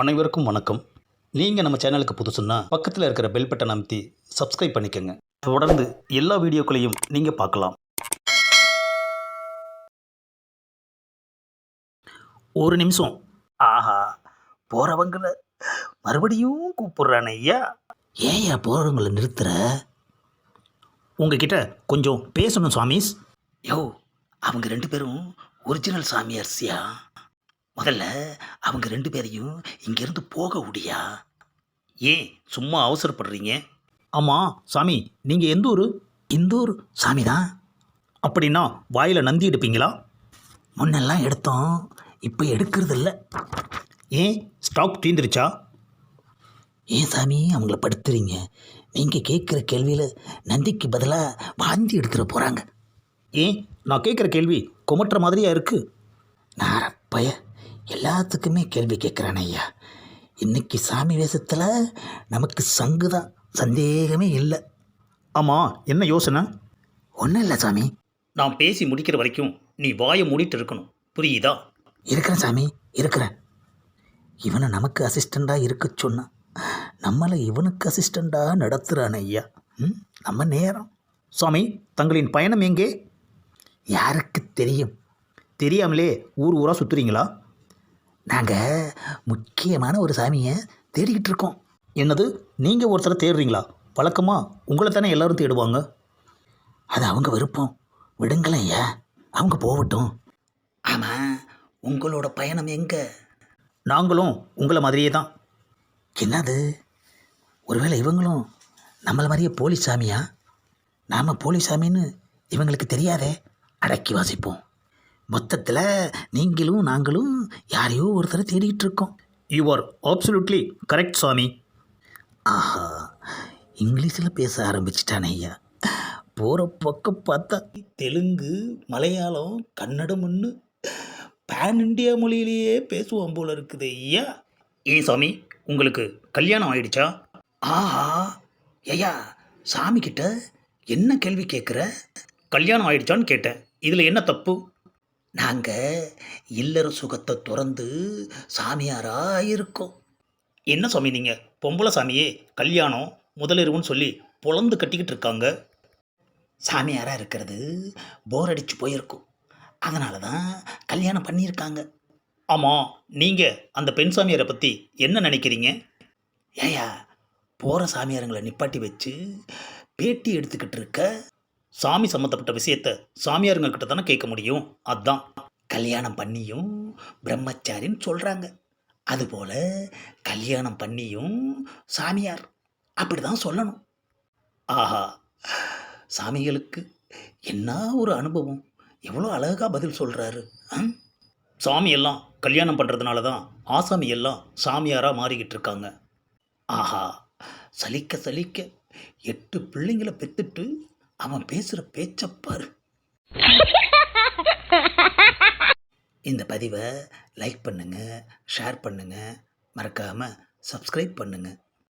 அனைவருக்கும் வணக்கம். நீங்கள் நம்ம சேனலுக்கு புதுசுன்னா பக்கத்தில் இருக்கிற பெல் பட்டன் அமைத்தி சப்ஸ்கிரைப் பண்ணிக்கோங்க. தொடர்ந்து எல்லா வீடியோக்களையும் நீங்கள் பார்க்கலாம். ஒரு நிமிஷம். ஆஹா போகிறவங்கள மறுபடியும் கூப்பிட்றானே ஐயா. ஏயா போகிறவங்கள நிறுத்துற? உங்ககிட்ட கொஞ்சம் பேசணும் சுவாமிஸ் யோ அவங்க ரெண்டு பேரும் ஒரிஜினல் சாமியார்சியா முதல்ல அவங்க ரெண்டு பேரையும் இங்கேருந்து போக முடியா ஏன் சும்மா அவசரப்படுறீங்க? ஆமாம் சாமி. நீங்கள் எந்த ஊர்? இந்த ஊர். சாமி தான். அப்படின்னா வாயில் நந்தி எடுப்பீங்களா? முன்னெல்லாம் எடுத்தோம். இப்போ எடுக்கிறது இல்லை ஏன்? ஸ்டாக் தீந்துருச்சா? ஏன் சாமி? அவங்கள படுத்துறீங்க. நீங்கள் கேட்குற கேள்வியில் நந்திக்கு பதிலாக வாந்தி எடுத்துட போகிறாங்க ஏன்? நான் கேட்குற கேள்வி குமட்டுற மாதிரியா இருக்கு? நாரப்பய எல்லாத்துக்குமே கேள்வி கேட்குறானே ஐயா. இன்னைக்கு சாமி வேஷத்தில் நமக்கு சங்கு தான். சந்தேகமே இல்லை. ஆமாம் என்ன யோசனை? ஒன்றும் இல்லை சாமி. நான் பேசி முடிக்கிற வரைக்கும் நீ வாயை மூடிட்டு இருக்கணும். புரியுதா? இருக்கிறேன் சாமி இருக்கிறேன். இவனை நமக்கு அசிஸ்டண்டாக இருக்க சொன்னான் நம்மளை இவனுக்கு அசிஸ்டண்டாக நடத்துகிறான் ஐயா. ம் நம்ம நேரம். சுவாமி தங்களின் பயணம் எங்கே? யாருக்கு தெரியும்? தெரியாமலே ஊர் ஊராக சுற்றுறீங்களா நாங்கள் முக்கியமான ஒரு சாமியை தேடிக்கிட்டு இருக்கோம். என்னது? நீங்கள் ஒருத்தரை தேடுறீங்களா? வழக்கமாக உங்களை தானே எல்லோரும் தேடுவாங்க? அது அவங்க விருப்பம். விடுங்களேன் ஐயா. அவங்க போகட்டும். ஆமாம் உங்களோட பயணம் எங்கே? நாங்களும் உங்களை மாதிரியே தான். என்னது? ஒருவேளை இவங்களும் நம்மளை மாதிரியே போலி சாமியா? நாம் போலி சாமின்னு இவங்களுக்கு தெரியாதே? அடக்கி வாசிப்போம். மொத்தத்தில் நீங்களும் நாங்களும் யாரையோ ஒருத்தரை தேடிக்கிட்டு இருக்கோம் யூ ஆர் ஆப்சல்யூட்லி கரெக்ட் சாமி ஆஹா இங்கிலீஷில் பேச ஆரம்பிச்சிட்டானே ஐயா. போகிற பக்கம் பார்த்தா தெலுங்கு மலையாளம் கன்னடம்னு பேன் இண்டியா மொழியிலேயே பேசுவான் போல இருக்குது ஐயா. ஏ சாமி உங்களுக்கு கல்யாணம் ஆயிடுச்சா? ஆஹா ஐயா சாமி கிட்ட என்ன கேள்வி கேட்குற கல்யாணம் ஆயிடுச்சான்னு கேட்டேன். இதில் என்ன தப்பு? நாங்கள் இல்லற சுகத்தை துறந்து சாமியாராக இருக்கோம் என்ன சாமி நீங்கள் பொம்பளை சாமியே கல்யாணம் முதலிரவுன்னு சொல்லி பொழந்து கட்டிக்கிட்டு இருக்காங்க. சாமியாராக இருக்கிறது போர் அடிச்சு போயிருக்கும். அதனால தான் கல்யாணம் பண்ணியிருக்காங்க. ஆமாம் நீங்கள் அந்த பெண் சாமியாரை பற்றி என்ன நினைக்கிறீங்க? ஏயா போகிற சாமியாருங்களை நிப்பாட்டி வச்சு பேட்டி எடுத்துக்கிட்டு இருக்க சாமி சம்மந்தப்பட்ட விஷயத்த சாமியாருங்கக்கிட்ட தானே கேட்க முடியும். அதுதான் கல்யாணம் பண்ணியும் பிரம்மச்சாரின்னு சொல்கிறாங்க அதுபோல் கல்யாணம் பண்ணியும் சாமியார். அப்படி தான் சொல்லணும். ஆஹா. சாமிகளுக்கு என்ன ஒரு அனுபவம்? எவ்வளோ அழகாக பதில் சொல்கிறாரு சாமியெல்லாம் கல்யாணம் பண்ணுறதுனால தான் ஆசாமி எல்லாம் சாமியாராக மாறிக்கிட்டு இருக்காங்க ஆஹா. சலிக்க சலிக்க எட்டு பிள்ளைங்களை பெற்றுட்டு அவன் பேசுகிற பேச்சப்பார் இந்த பதிவை லைக் பண்ணுங்கள் ஷேர் பண்ணுங்கள் மறக்காமல் சப்ஸ்கிரைப் பண்ணுங்கள்